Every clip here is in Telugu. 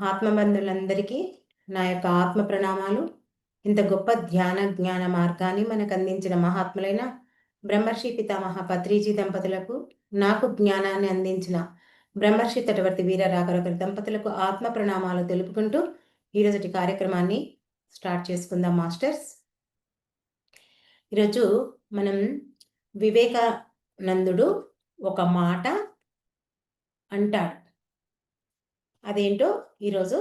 ఆత్మబంధులందరికీ నా యొక్క ఆత్మ ప్రణామాలు. ఇంత గొప్ప ధ్యాన జ్ఞాన మార్గాన్ని మనకు అందించిన మహాత్ములైన బ్రహ్మర్షి పితామహ పత్రిజీ దంపతులకు నాకు జ్ఞానాన్ని అందించిన బ్రహ్మర్షి తటవర్తి వీర రాఘరకర దంపతులకు ఆత్మ ప్రణామాలు తెలుపుకుంటూ ఈరోజుటి కార్యక్రమాన్ని స్టార్ట్ చేసుకుందాం మాస్టర్స్. ఈరోజు మనం వివేకానందుడు ఒక మాట అంటాడు. అదేంటో ఈరోజు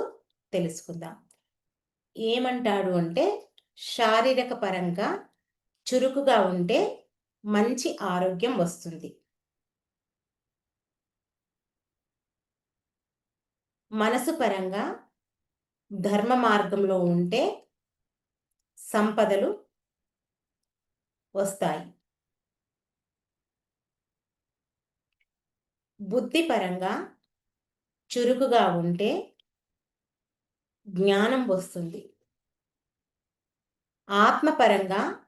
తెలుసుకుందాం. ఏమంటాడు అంటే శారీరక పరంగా చురుకుగా ఉంటే మంచి ఆరోగ్యం వస్తుంది. మనసు పరంగా ధర్మ మార్గంలో ఉంటే సంపదలు వస్తాయి. బుద్ధిపరంగా చురుకుగా ఉంటే జ్ఞానం వస్తుంది. ఆత్మపరంగా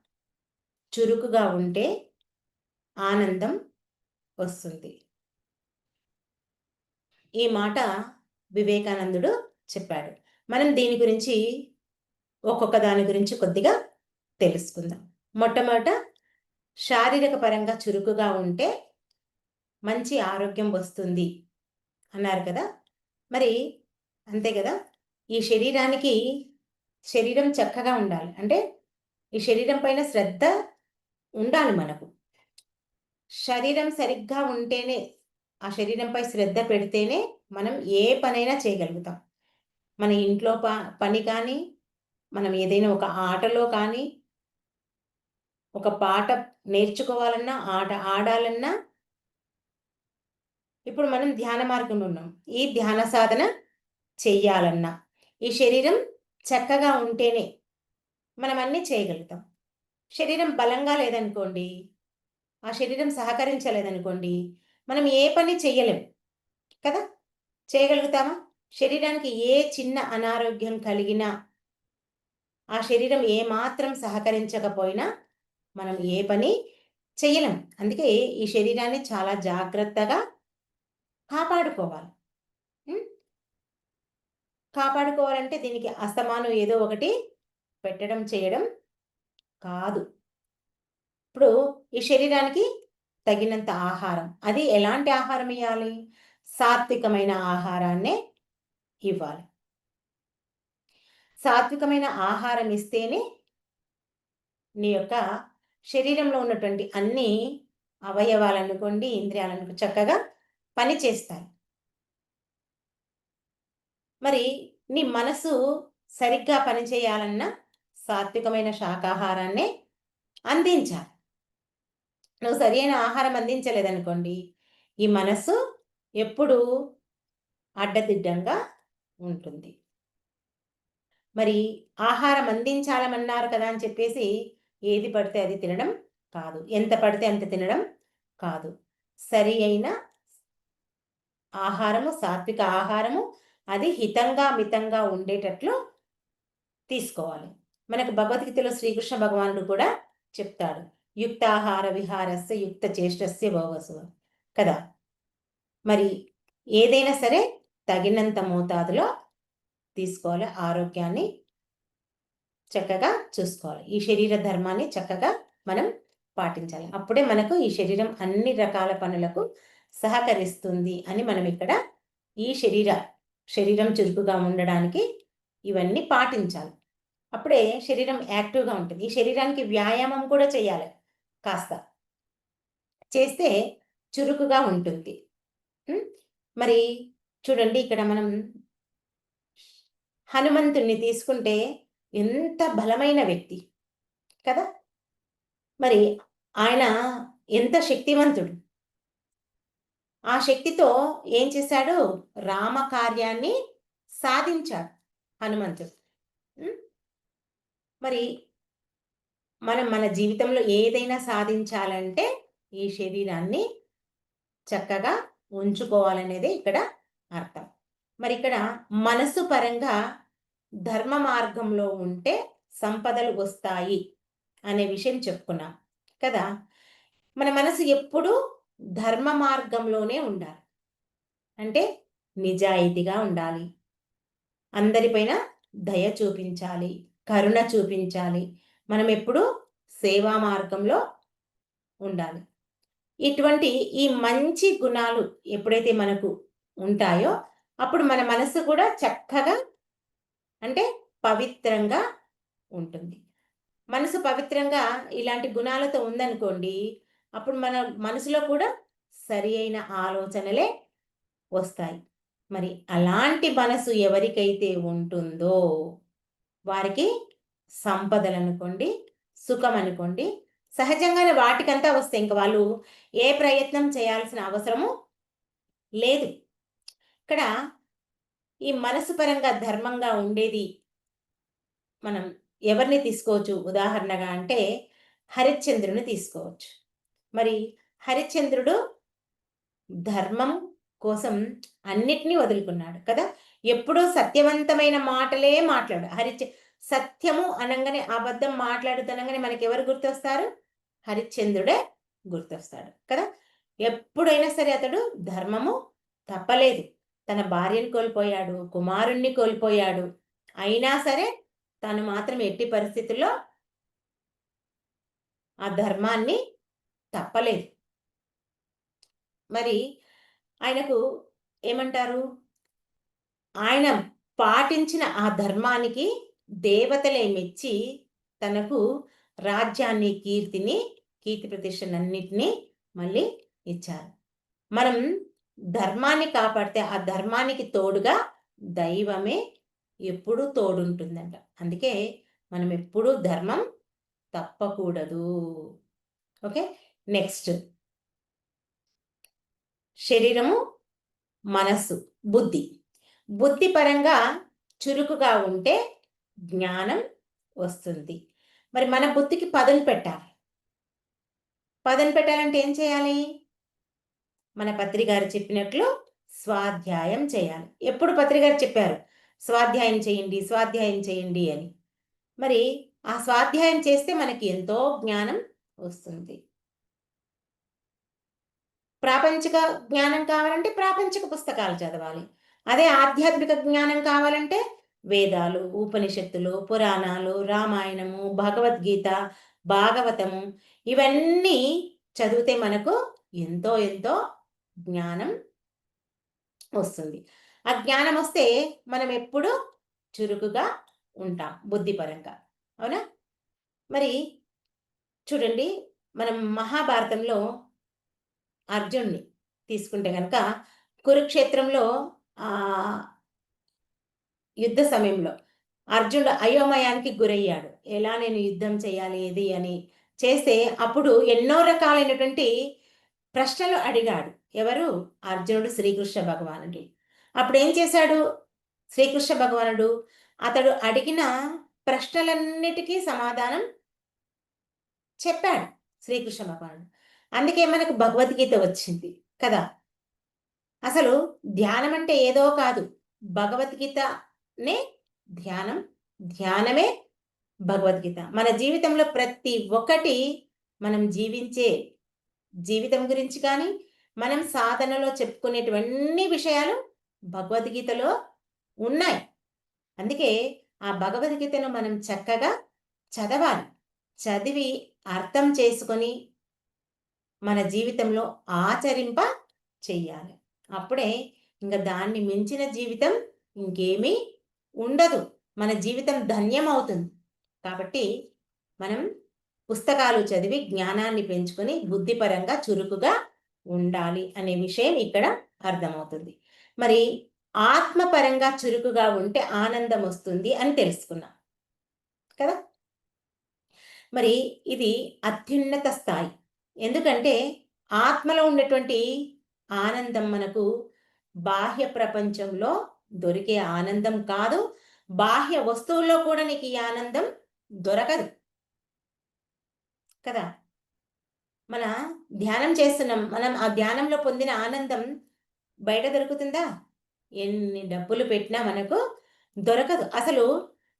చురుకుగా ఉంటే ఆనందం వస్తుంది. ఈ మాట వివేకానందుడు చెప్పాడు. మనం దీని గురించి ఒక్కొక్క దాని గురించి కొద్దిగా తెలుసుకుందాం. మొట్టమొదట శారీరక పరంగా చురుకుగా ఉంటే మంచి ఆరోగ్యం వస్తుంది. అన్నారు కదా. మరి అంతే కదా. ఈ శరీరానికి శరీరం చక్కగా ఉండాలి. అంటే ఈ శరీరం పైన శ్రద్ధ ఉండాలి మనకు. శరీరం సరిగ్గా ఉంటేనే ఆ శరీరంపై శ్రద్ధ పెడితేనే మనం ఏ పనైనా చేయగలుగుతాం. మన ఇంట్లో ప పని కానీ మనం ఏదైనా ఒక ఆటలో కానీ ఒక పాట నేర్చుకోవాలన్నా ఆట ఆడాలన్నా ఇప్పుడు మనం ధ్యాన మార్గంలో ఉన్నాం. ఈ ధ్యాన సాధన చెయ్యాలన్నా ఈ శరీరం చక్కగా ఉంటేనే మనం అన్నీ చేయగలుగుతాం. శరీరం బలంగా లేదనుకోండి ఆ శరీరం సహకరించలేదనుకోండి మనం ఏ పని చెయ్యలేం కదా? చేయగలుగుతామా? శరీరానికి ఏ చిన్న అనారోగ్యం కలిగినా ఆ శరీరం ఏ మాత్రం సహకరించకపోయినా మనం ఏ పని చెయ్యలేం. అందుకే ఈ శరీరాన్ని చాలా జాగ్రత్తగా కాపాడుకోవాలి. కాపాడుకోవాలంటే దీనికి అస్తమానం ఏదో ఒకటి పెట్టడం చేయడం కాదు. ఇప్పుడు ఈ శరీరానికి తగినంత ఆహారం. అది ఎలాంటి ఆహారం ఇవ్వాలి సాత్వికమైన ఆహారాన్నే ఇవ్వాలి. సాత్వికమైన ఆహారం ఇస్తేనే నీ యొక్క శరీరంలో ఉన్నటువంటి అన్ని అవయవాలనుకోండి ఇంద్రియాలను చక్కగా పని చేస్తాయి. మరి నీ మనసు సరిగ్గా పనిచేయాలన్నా సాత్వికమైన శాకాహారాన్నే అందించాలి. నువ్వు సరైన ఆహారం అందించలేదనుకోండి ఈ మనసు ఎప్పుడూ అడ్డదిడ్డంగా ఉంటుంది. మరి ఆహారం అందించాలమన్నారు కదా అని చెప్పేసి ఏది పడితే అది తినడం కాదు. ఎంత పడితే అంత తినడం కాదు. సరి అయిన ఆహారము సాత్విక ఆహారము అది హితంగా మితంగా ఉండేటట్లు తీసుకోవాలి. మనకు భగవద్గీతలో శ్రీకృష్ణ భగవానుడు కూడా చెప్తాడు యుక్తాహార విహారస్య యుక్త చేష్టస్య భోగసు కదా? మరి ఏదైనా సరే తగినంత మోతాదులో తీసుకోవాలి ఆరోగ్యాన్ని చక్కగా చూసుకోవాలి. ఈ శరీర ధర్మాన్ని చక్కగా మనం పాటించాలి. అప్పుడే మనకు ఈ శరీరం అన్ని రకాల పనులకు సహకరిస్తుంది అని మనం ఇక్కడ ఈ శరీర శరీరం చురుకుగా ఉండడానికి ఇవన్నీ పాటించాలి. అప్పుడే శరీరం యాక్టివ్గా ఉంటుంది. ఈ శరీరానికి వ్యాయామం కూడా చేయాలి. కాస్త చేస్తే చురుకుగా ఉంటుంది. మరి చూడండి ఇక్కడ మనం హనుమంతుణ్ణి తీసుకుంటే ఎంత బలమైన వ్యక్తి కదా? మరి ఆయన ఎంత శక్తివంతుడు? ఆ శక్తితో ఏం చేశాడు? రామ కార్యాన్ని సాధించాడు హనుమంతుడు. మరి మనం మన జీవితంలో ఏదైనా సాధించాలంటే ఈ శరీరాన్ని చక్కగా ఉంచుకోవాలనేది ఇక్కడ అర్థం. మరి ఇక్కడ మనసు పరంగా ధర్మ మార్గంలో ఉంటే సంపదలు వస్తాయి అనే విషయం చెప్పుకున్నాం కదా. మన మనసు ఎప్పుడూ ధర్మ మార్గంలోనే ఉండాలి. అంటే నిజాయితీగా ఉండాలి. అందరిపైన దయ చూపించాలి కరుణ చూపించాలి. మనం ఎప్పుడు సేవా మార్గంలో ఉండాలి. ఇటువంటి ఈ మంచి గుణాలు ఎప్పుడైతే మనకు ఉంటాయో అప్పుడు మన మనసు కూడా చక్కగా అంటే పవిత్రంగా ఉంటుంది. మనసు పవిత్రంగా ఇలాంటి గుణాలతో ఉందనుకోండి అప్పుడు మన మనసులో కూడా సరి అయిన ఆలోచనలే వస్తాయి. మరి అలాంటి మనసు ఎవరికైతే ఉంటుందో వారికి సంపదలు అనుకోండి సుఖం అనుకోండి సహజంగానే వాటికంతా వస్తాయి. ఇంకా వాళ్ళు ఏ ప్రయత్నం చేయాల్సిన అవసరము లేదు. ఇక్కడ ఈ మనసు పరంగా ధర్మంగా ఉండేది మనం ఎవరిని తీసుకోవచ్చు? ఉదాహరణగా అంటే హరిశ్చంద్రుని తీసుకోవచ్చు. మరి హరిశ్చంద్రుడు ధర్మం కోసం అన్నిటినీ వదులుకున్నాడు కదా? ఎప్పుడూ సత్యవంతమైన మాటలే మాట్లాడు. హరిచ సత్యము అనగానే అబద్ధం మాట్లాడుతనగానే మనకి ఎవరు గుర్తొస్తారు? హరిశ్చంద్రుడే గుర్తొస్తాడు కదా? ఎప్పుడైనా సరే అతడు ధర్మము తప్పలేదు. తన భార్యను కోల్పోయాడు కుమారుణ్ణి కోల్పోయాడు. అయినా సరే తను మాత్రం ఎట్టి పరిస్థితుల్లో ఆ ధర్మాన్ని తప్పలేదు. మరి ఆయనకు ఏమంటారు? ఆయన పాటించిన ఆ ధర్మానికి దేవతలే మెచ్చి తనకు రాజ్యాన్ని కీర్తిని కీర్తి ప్రతిష్టలన్నిటినీ మళ్ళీ ఇచ్చారు. మనం ధర్మాన్ని కాపాడితే ఆ ధర్మానికి తోడుగా దైవమే ఎప్పుడూ తోడుంటుందంట. అందుకే మనం ఎప్పుడూ ధర్మం తప్పకూడదు. ఓకే? నెక్స్ట్ శరీరము మనస్సు బుద్ధి. బుద్ధి పరంగా చురుకుగా ఉంటే జ్ఞానం వస్తుంది. మరి మన బుద్ధికి పదును పెట్టాలి. పదును పెట్టాలంటే ఏం చేయాలి? మన పత్రికారు చెప్పినట్లు స్వాధ్యాయం చేయాలి. ఎప్పుడు పత్రికారు చెప్పారు? స్వాధ్యాయం చేయండి స్వాధ్యాయం చేయండి అని. మరి ఆ స్వాధ్యాయం చేస్తే మనకి ఎంతో జ్ఞానం వస్తుంది. ప్రాపంచిక జ్ఞానం కావాలంటే ప్రాపంచిక పుస్తకాలు చదవాలి. అదే ఆధ్యాత్మిక జ్ఞానం కావాలంటే వేదాలు ఉపనిషత్తులు పురాణాలు రామాయణము భగవద్గీత భాగవతము ఇవన్నీ చదివితే మనకు ఎంతో ఎంతో జ్ఞానం వస్తుంది. ఆ జ్ఞానం వస్తే మనం ఎప్పుడు చురుకుగా ఉంటాం బుద్ధిపరంగా. అవునా? మరి చూడండి మనం మహాభారతంలో అర్జున్ని తీసుకుంటే కనుక కురుక్షేత్రంలో యుద్ధ సమయంలో అర్జునుడు అయోమయానికి గురయ్యాడు. ఎలా నేను యుద్ధం చేయాలి ఏది అని చేస్తే అప్పుడు ఎన్నో రకాలైనటువంటి ప్రశ్నలు అడిగాడు. ఎవరు? అర్జునుడు శ్రీకృష్ణ భగవానుడి. అప్పుడు ఏం చేశాడు? శ్రీకృష్ణ భగవానుడు అతడు అడిగిన ప్రశ్నలన్నిటికీ సమాధానం చెప్పాడు శ్రీకృష్ణ భగవానుడు. అందుకే మనకు భగవద్గీత వచ్చింది కదా? అసలు ధ్యానం అంటే ఏదో కాదు. భగవద్గీతనే ధ్యానం ధ్యానమే భగవద్గీత. మన జీవితంలో ప్రతి ఒక్కటి మనం జీవించే జీవితం గురించి కానీ మనం సాధనలో చెప్పుకునేటువంటి విషయాలు భగవద్గీతలో ఉన్నాయి. అందుకే ఆ భగవద్గీతను మనం చక్కగా చదవాలి. చదివి అర్థం చేసుకొని మన జీవితంలో ఆచరింప చెయ్యాలి. అప్పుడే ఇంకా దాన్ని మించిన జీవితం ఇంకేమీ ఉండదు. మన జీవితం ధన్యం అవుతుంది. కాబట్టి మనం పుస్తకాలు చదివి జ్ఞానాన్ని పెంచుకొని బుద్ధిపరంగా చురుకుగా ఉండాలి అనే విషయం ఇక్కడ అర్థమవుతుంది. మరి ఆత్మపరంగా చురుకుగా ఉంటే ఆనందం వస్తుంది అని తెలుసుకున్నాం. కదా? మరి ఇది అత్యున్నత స్థాయి. ఎందుకంటే ఆత్మలో ఉన్నటువంటి ఆనందం మనకు బాహ్య ప్రపంచంలో దొరికే ఆనందం కాదు బాహ్య వస్తువుల్లో కూడా నీకు ఈ ఆనందం దొరకదు. కదా? మన ధ్యానం చేస్తున్నాం మనం ఆ ధ్యానంలో పొందిన ఆనందం బయట దొరుకుతుందా? ఎన్ని డబ్బులు పెట్టినా మనకు దొరకదు. అసలు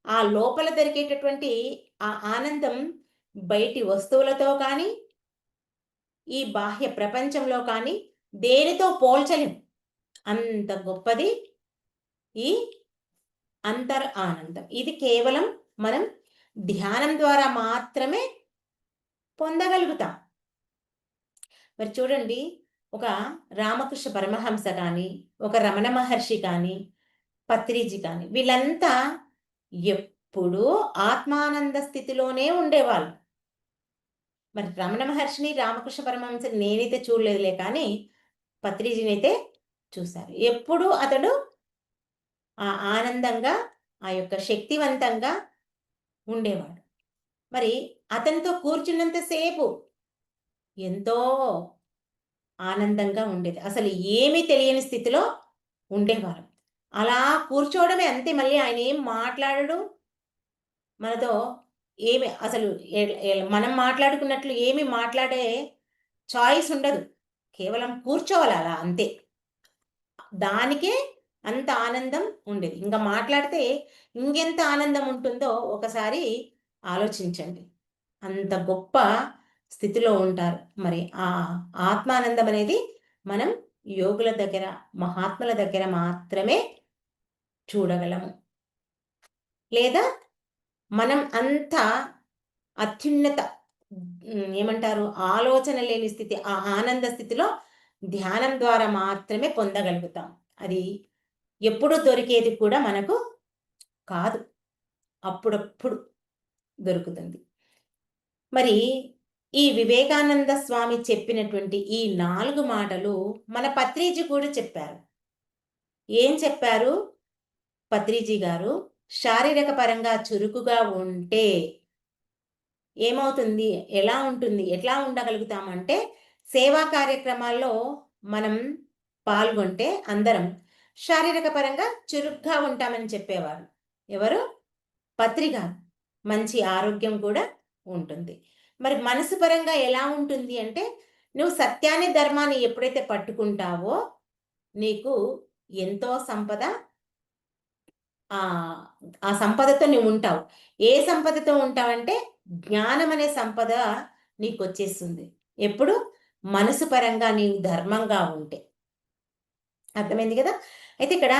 ఆ లోపల దొరికేటటువంటి ఆ ఆనందం బయటి వస్తువులతో కానీ ఈ బాహ్య ప్రపంచంలో కానీ దేనితో పోల్చలేం. అంత గొప్పది ఈ అంతర్ ఆనందం. ఇది కేవలం మనం ధ్యానం ద్వారా మాత్రమే పొందగలుగుతాం. మరి చూడండి ఒక రామకృష్ణ పరమహంస కానీ ఒక రమణ మహర్షి కానీ పత్రిజీ కానీ వీళ్ళంతా ఎప్పుడూ ఆత్మానంద స్థితిలోనే ఉండేవాళ్ళు. మరి రమణ మహర్షిని రామకృష్ణ పరమహంసని నేనైతే చూడలేదులే కానీ పత్రిజీని అయితే చూశారు. ఎప్పుడు అతడు ఆ ఆనందంగా ఆ యొక్క శక్తివంతంగా ఉండేవాడు. మరి అతనితో కూర్చున్నంతసేపు ఎంతో ఆనందంగా ఉండేది. అసలు ఏమీ తెలియని స్థితిలో ఉండేవారు. అలా కూర్చోవడమే అంతే. మళ్ళీ ఆయన ఏం మాట్లాడడు? మనతో ఏమి అసలు మనం మాట్లాడుకున్నట్లు ఏమి మాట్లాడే చాయిస్ ఉండదు. కేవలం కూర్చోవాలి అలా అంతే. దానికే అంత ఆనందం ఉండేది. ఇంకా మాట్లాడితే ఇంకెంత ఆనందం ఉంటుందో ఒకసారి ఆలోచించండి. అంత గొప్ప స్థితిలో ఉంటారు. మరి ఆ ఆత్మానందం అనేది మనం యోగుల దగ్గర మహాత్ముల దగ్గర మాత్రమే చూడగలము. లేదా మనం అంత అత్యున్నత ఏమంటారు ఆలోచన లేని స్థితి ఆ ఆనంద స్థితిలో ధ్యానం ద్వారా మాత్రమే పొందగలుగుతాం. అది ఎప్పుడు దొరికేది కూడా మనకు కాదు. అప్పుడప్పుడు దొరుకుతుంది. మరి ఈ వివేకానంద స్వామి చెప్పినటువంటి ఈ నాలుగు మాటలు మన పత్రిజీ కూడా చెప్పారు. ఏం చెప్పారు? పత్రిజీ గారు శారీరక పరంగా చురుకుగా ఉంటే ఏమవుతుంది? ఎలా ఉంటుంది? ఎట్లా ఉండగలుగుతామంటే సేవా కార్యక్రమాల్లో మనం పాల్గొంటే అందరం శారీరక పరంగా చురుగ్గా ఉంటామని చెప్పేవారు. ఎవరు? పత్రిక. మంచి ఆరోగ్యం కూడా ఉంటుంది. మరి మనసు పరంగా ఎలా ఉంటుంది అంటే నువ్వు సత్యాన్ని ధర్మాన్ని ఎప్పుడైతే పట్టుకుంటావో నీకు ఎంతో సంపద ఆ సంపదతో నువ్వు ఉంటావు. ఏ సంపదతో ఉంటావంటే జ్ఞానం అనే సంపద నీకు వచ్చేస్తుంది ఎప్పుడు? మనసు పరంగా నీవు ధర్మంగా ఉంటే. అర్థమైంది కదా? అయితే ఇక్కడ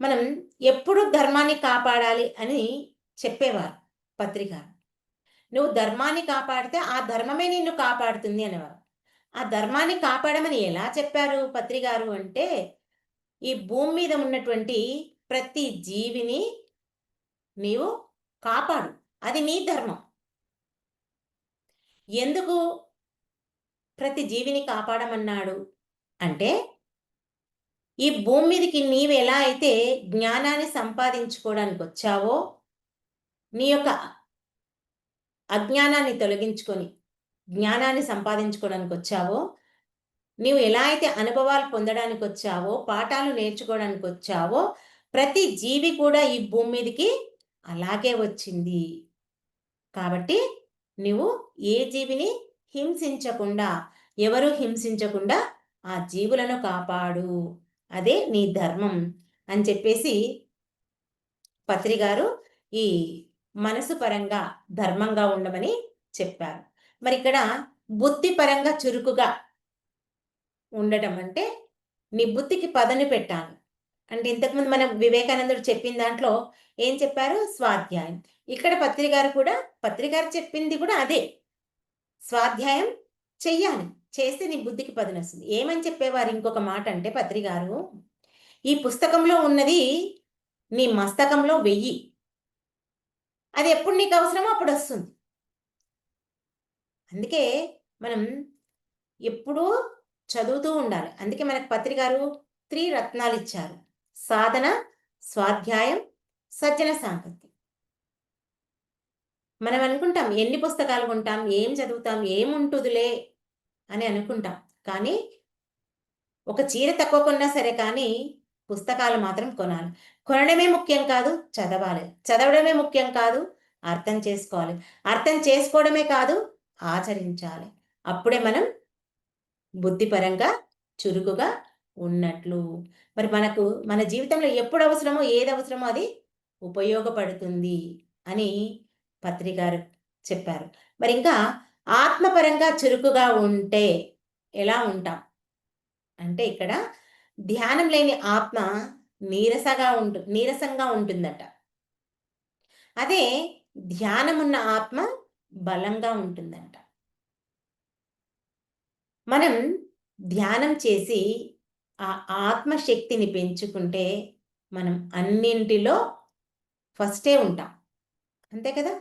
మనం ఎప్పుడు ధర్మాన్ని కాపాడాలి అని చెప్పేవారు పత్రిక. నువ్వు ధర్మాన్ని కాపాడితే ఆ ధర్మమే నిన్ను కాపాడుతుంది అనేవారు. ఆ ధర్మాన్ని కాపాడమని ఎలా చెప్పారు పత్రికారు అంటే ఈ భూమి మీద ఉన్నటువంటి ప్రతి జీవిని నీవు కాపాడు. అది నీ ధర్మం. ఎందుకు ప్రతి జీవిని కాపాడమన్నాడు? అంటే ఈ భూమి మీదకి నీవు ఎలా అయితే జ్ఞానాన్ని సంపాదించుకోవడానికి వచ్చావో నీ యొక్క అజ్ఞానాన్ని తొలగించుకొని జ్ఞానాన్ని సంపాదించుకోవడానికి వచ్చావో నీవు ఎలా అయితే అనుభవాలు పొందడానికి వచ్చావో పాఠాలు నేర్చుకోవడానికి వచ్చావో ప్రతి జీవి కూడా ఈ భూమి మీదకి అలాగే వచ్చింది. కాబట్టి నువ్వు ఏ జీవిని హింసించకుండా ఎవరు హింసించకుండా ఆ జీవులను కాపాడు. అదే నీ ధర్మం అని చెప్పేసి పత్రి గారు ఈ మనసు పరంగా ధర్మంగా ఉండమని చెప్పారు. మరి ఇక్కడ బుద్ధి పరంగా చురుకుగా ఉండటం అంటే నీ బుద్ధికి పదని పెట్టాను. అంటే ఇంతకుముందు మనం వివేకానందుడు చెప్పిన దాంట్లో ఏం చెప్పారు? స్వాధ్యాయం. ఇక్కడ పత్రికారు కూడా పత్రికారు చెప్పింది కూడా అదే. స్వాధ్యాయం చెయ్యాలి. చేస్తే నీ బుద్ధికి పదునొస్తుంది. ఏమని చెప్పేవారు ఇంకొక మాట అంటే పత్రికారు? ఈ పుస్తకంలో ఉన్నది నీ మస్తకంలో వెయ్యి. అది ఎప్పుడు నీకు అవసరమో అప్పుడు వస్తుంది. అందుకే మనం ఎప్పుడూ చదువుతూ ఉండాలి. అందుకే మనకు పత్రికారు త్రీ రత్నాలు ఇచ్చారు. సాధన స్వాధ్యాయం సజ్జన సాంగత్యం మనం అనుకుంటాం ఎన్ని పుస్తకాలు కొంటాం ఏం చదువుతాం ఏముంటుందిలే అని అనుకుంటాం. కానీ ఒక చీర తక్కువ కొన్నా సరే కానీ పుస్తకాలు మాత్రం కొనాలి. కొనడమే ముఖ్యం కాదు చదవాలి. చదవడమే ముఖ్యం కాదు అర్థం చేసుకోవాలి. అర్థం చేసుకోవడమే కాదు ఆచరించాలి. అప్పుడే మనం బుద్ధిపరంగా చురుకుగా ఉన్నట్లు. మరి మనకు మన జీవితంలో ఎప్పుడు అవసరమో ఏది అవసరమో అది ఉపయోగపడుతుంది అని పత్రికారు చెప్పారు. మరి ఇంకా ఆత్మపరంగా చురుకుగా ఉంటే ఎలా ఉంటాం? అంటే ఇక్కడ ధ్యానం లేని ఆత్మ నీరసగా ఉంటు నీరసంగా ఉంటుందట. అదే ధ్యానమున్న ఆత్మ బలంగా ఉంటుందంట. మనం ధ్యానం చేసి ఆ ఆత్మశక్తిని పెంచుకుంటే మనం అన్నింటిలో ఫస్టే ఉంటాం. అంతే కదా?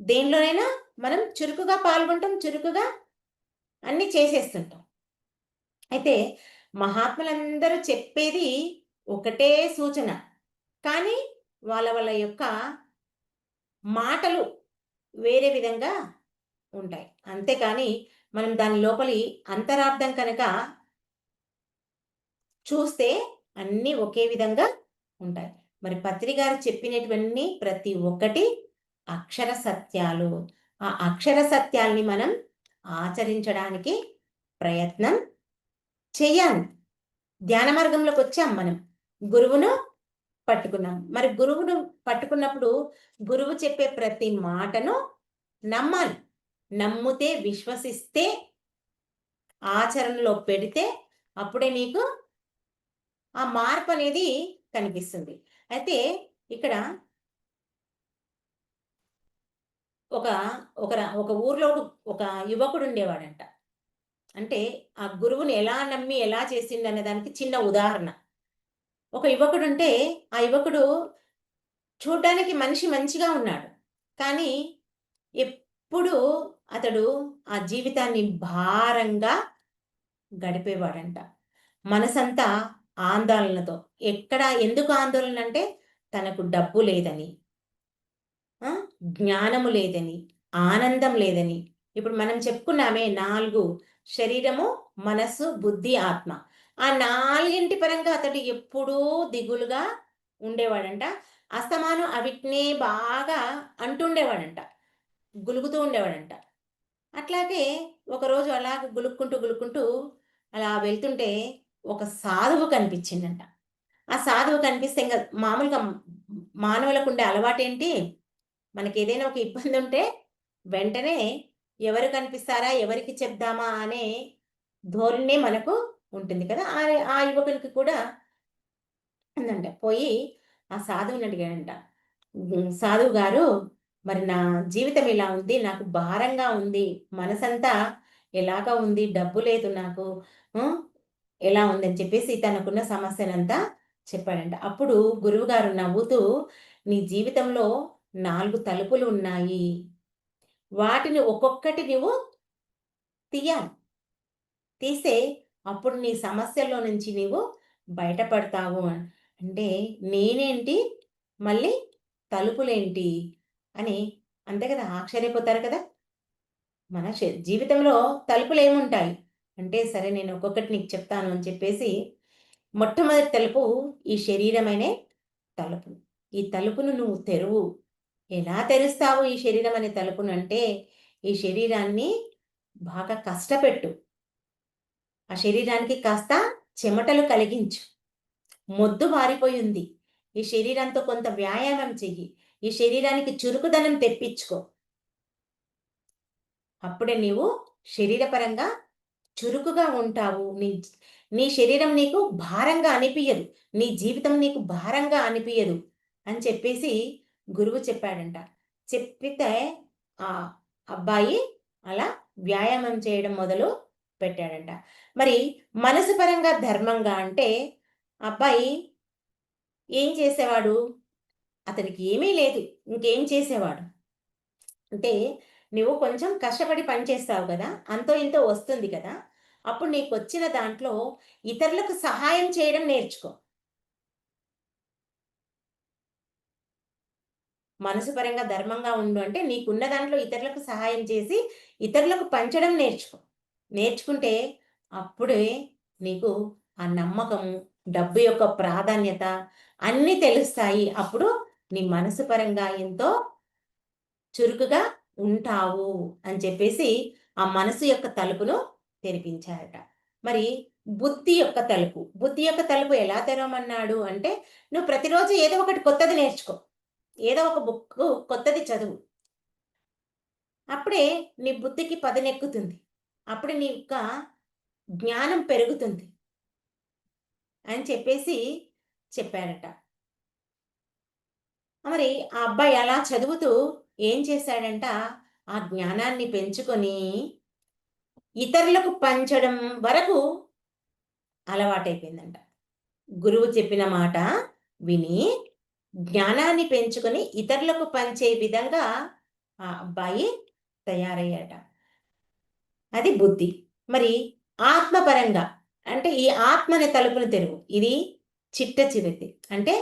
దేనిలోనైనా మనం చురుకుగా పాల్గొంటాం చురుకుగా అన్నీ చేసేస్తుంటాం. అయితే మహాత్ములందరూ చెప్పేది ఒకటే సూచన. కానీ వాళ్ళ వాళ్ళ యొక్క మాటలు వేరే విధంగా ఉంటాయి. అంతేకాని మనం దాని లోపలి అంతరార్థం కనుక చూస్తే అన్నీ ఒకే విధంగా ఉంటాయి. మరి పత్రి గారు చెప్పినటువన్నీ ప్రతి ఒక్కటి అక్షర సత్యాలు. ఆ అక్షర సత్యాల్ని మనం ఆచరించడానికి ప్రయత్నం చేయాలి. ధ్యాన మార్గంలోకి వచ్చాం మనం. గురువును పట్టుకున్నాం. మరి గురువును పట్టుకున్నప్పుడు గురువు చెప్పే ప్రతి మాటను నమ్మాలి. నమ్మితే విశ్వసిస్తే ఆచరణలో పెడితే అప్పుడే నీకు ఆ మార్పు అనేది కనిపిస్తుంది. అయితే ఇక్కడ ఒక ఒక ఒక ఊర్లో ఒక యువకుడు ఉండేవాడంట. అంటే ఆ గురువుని ఎలా నమ్మి ఎలా చేసిండు అనే దానికి చిన్న ఉదాహరణ. ఒక యువకుడు ఉంటే ఆ యువకుడు చూడ్డానికి మనిషి మంచిగా ఉన్నాడు. కానీ ఎప్పుడు అతడు ఆ జీవితాన్ని భారంగా గడిపేవాడంట. మనసంతా ఆందోళనతో. ఎక్కడ ఎందుకు ఆందోళన అంటే తనకు డబ్బు లేదని జ్ఞానము లేదని ఆనందం లేదని. ఇప్పుడు మనం చెప్పుకున్నామే నాలుగు శరీరము మనస్సు బుద్ధి ఆత్మ. ఆ నాలుగింటి పరంగా అతడు ఎప్పుడూ దిగులుగా ఉండేవాడంట. అస్తమానం అవిటినే బాగా అంటుండేవాడంట. గులుగుతూ ఉండేవాడంట. అట్లాగే ఒకరోజు అలా గులుక్కుంటూ గులుక్కుంటూ అలా వెళ్తుంటే ఒక సాధువు కనిపించిందంట. ఆ సాధువు కనిపిస్తే ఇంకా మామూలుగా మానవులకు ఉండే అలవాటేంటి? మనకి ఏదైనా ఒక ఇబ్బంది ఉంటే వెంటనే ఎవరు కనిపిస్తారా ఎవరికి చెప్దామా అనే ధోరణి మనకు ఉంటుంది కదా. ఆ యువకునికి కూడా ఉందంట. పోయి ఆ సాధువుని అడిగాడంట. సాధువు గారు మరి నా జీవితం ఇలా ఉంది నాకు భారంగా ఉంది మనసంతా ఎలాగా ఉంది డబ్బు లేదు నాకు ఎలా ఉందని చెప్పేసి తనకున్న సమస్యనంతా చెప్పాడంట. అప్పుడు గురువుగారు నవ్వుతూ నీ జీవితంలో నాలుగు తలుపులు ఉన్నాయి. వాటిని ఒక్కొక్కటి నువ్వు తీయాలి. తీస్తే అప్పుడు నీ సమస్యల్లో నుంచి నీవు బయటపడతావు అంటే నేనేంటి? మళ్ళీ తలుపులేంటి? అని అంతే కదా ఆశ్చర్యపోతారు కదా. మన జీవితంలో తలుపులు ఏముంటాయి అంటే సరే నేను ఒక్కొక్కటి నీకు చెప్తాను అని చెప్పేసి మొట్టమొదటి తలుపు ఈ శరీరమనే తలుపు ఈ తలుపును నువ్వు తెరువు. ఎలా తెరుస్తావు ఈ శరీరం అనే తలుపును అంటే ఈ శరీరాన్ని బాగా కష్టపెట్టు. ఆ శరీరానికి కాస్త చెమటలు కలిగించు. మొద్దు మారిపోయింది ఈ శరీరంతో కొంత వ్యాయామం చెయ్యి. ఈ శరీరానికి చురుకుదనం తెప్పించుకో. అప్పుడే నీవు శరీరపరంగా చురుకుగా ఉంటావు. నీ నీ శరీరం నీకు భారంగా అనిపించదు నీ జీవితం నీకు భారంగా అనిపించదు అని చెప్పేసి గురువు చెప్పాడంట. చెప్పితే ఆ అబ్బాయి అలా వ్యాయామం చేయడం మొదలు పెట్టాడంట. మరి మనసు పరంగా ధర్మంగా అంటే అబ్బాయి ఏం చేసేవాడు? అతనికి ఏమీ లేదు. ఇంకేం చేసేవాడు? అంటే నువ్వు కొంచెం కష్టపడి పని చేస్తావు కదా అంతో ఇంతో వస్తుంది కదా అప్పుడు నీకు వచ్చిన దాంట్లో ఇతరులకు సహాయం చేయడం నేర్చుకో. మనసు పరంగా ధర్మంగా ఉండు అంటే నీకున్న దాంట్లో ఇతరులకు సహాయం చేసి ఇతరులకు పంచడం నేర్చుకో. నేర్చుకుంటే అప్పుడే నీకు ఆ నమ్మకం డబ్బు యొక్క ప్రాధాన్యత అన్నీ తెలుస్తాయి. అప్పుడు నీ మనసు పరంగా ఎంతో చురుకుగా ఉంటావు అని చెప్పేసి ఆ మనసు యొక్క తలుపును తెరిపించారట. మరి బుద్ధి యొక్క తలుపు బుద్ధి యొక్క తలుపు ఎలా తెరవమన్నాడు అంటే నువ్వు ప్రతిరోజు ఏదో ఒకటి కొత్తది నేర్చుకో ఏదో ఒక బుక్ కొత్తది చదువు. అప్పుడే నీ బుద్ధికి పదనెక్కుతుంది. అప్పుడు నీ యొక్క జ్ఞానం పెరుగుతుంది అని చెప్పేసి చెప్పారట. మరి ఆ అబ్బాయి అలా చదువుతూ ఏం చేశాడంట? ఆ జ్ఞానాన్ని పెంచుకొని ఇతరులకు పంచడం వరకు అలవాటైపోయిందంట. గురువు చెప్పిన మాట విని జ్ఞానాన్ని పెంచుకొని ఇతరులకు పంచే విధంగా ఆ అబ్బాయి తయారయ్యాట. అది బుద్ధి. మరి ఆత్మపరంగా అంటే ఈ ఆత్మని తలుపుని తెరువు. ఇది చిట్ట చివరిది. అంటే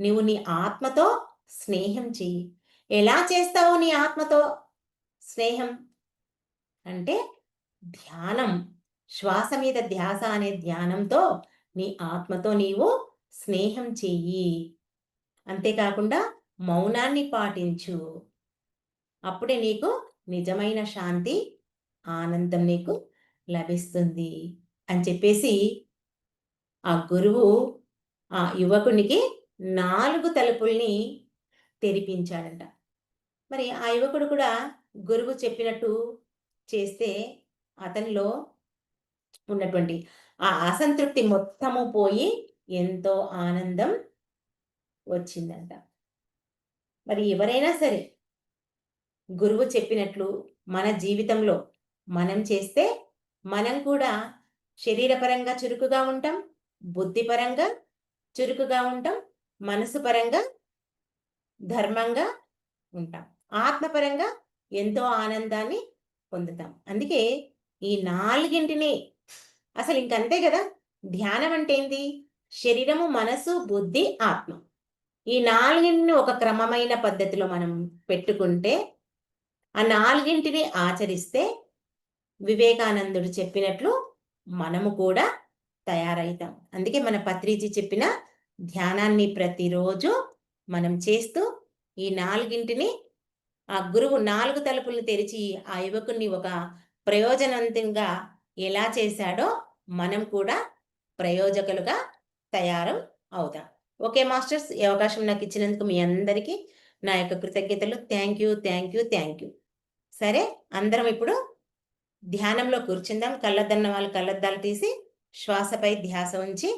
నువ్వు నీ ఆత్మతో స్నేహం చెయ్యి. ఎలా చేస్తావు నీ ఆత్మతో? స్నేహం అంటే ధ్యానం. శ్వాస మీద ధ్యాస అనే ధ్యానంతో నీ ఆత్మతో నీవు స్నేహం చెయ్యి. అంతేకాకుండా మౌనాన్ని పాటించు. అప్పుడే నీకు నిజమైన శాంతి ఆనందం నీకు లభిస్తుంది అని చెప్పేసి ఆ గురువు ఆ యువకునికి నాలుగు తలుపుల్ని తెరిపించాడంట. మరి ఆ యువకుడు కూడా గురువు చెప్పినట్టు చేస్తే అతనిలో ఉన్నటువంటి ఆ అసంతృప్తి మొత్తము పోయి ఎంతో ఆనందం వచ్చిందంట. మరి ఎవరైనా సరే గురువు చెప్పినట్లు మన జీవితంలో మనం చేస్తే మనం కూడా శరీరపరంగా చురుకుగా ఉంటాం బుద్ధిపరంగా చురుకుగా ఉంటాం మనసు పరంగా ధర్మంగా ఉంటాం. ఆత్మపరంగా ఎంతో ఆనందాన్ని పొందుతాం. అందుకే ఈ నాలుగింటిని అసలు ఇంకంతే కదా? ధ్యానం అంటే ఏంది? శరీరము మనసు బుద్ధి ఆత్మ. ఈ నాలుగింటిని ఒక క్రమమైన పద్ధతిలో మనం పెట్టుకుంటే ఆ నాలుగింటిని ఆచరిస్తే వివేకానందుడు చెప్పినట్లు మనము కూడా తయారవుతాం. అందుకే మన పత్రిజీ చెప్పిన ధ్యానాన్ని ప్రతిరోజు మనం చేస్తూ ఈ నాలుగింటిని ఆ గురువు నాలుగు తలుపులు తెరిచి ఆ యువకుని ఒక ప్రయోజనవంతంగా ఎలా చేశాడో మనం కూడా ప్రయోజకులుగా తయారు అవుతాం. ఓకే మాస్టర్స్ ఈ అవకాశం నాకు ఇచ్చినందుకు మీ అందరికీ నా యొక్క కృతజ్ఞతలు. Thank you thank you thank you. సరే అందరం ఇప్పుడు ధ్యానంలో కూర్చుందాం. కళ్ళద్దన్న వాళ్ళు కళ్ళద్దాలు తీసి శ్వాసపై ధ్యాస ఉంచి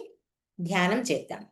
ధ్యానం చేద్దాం.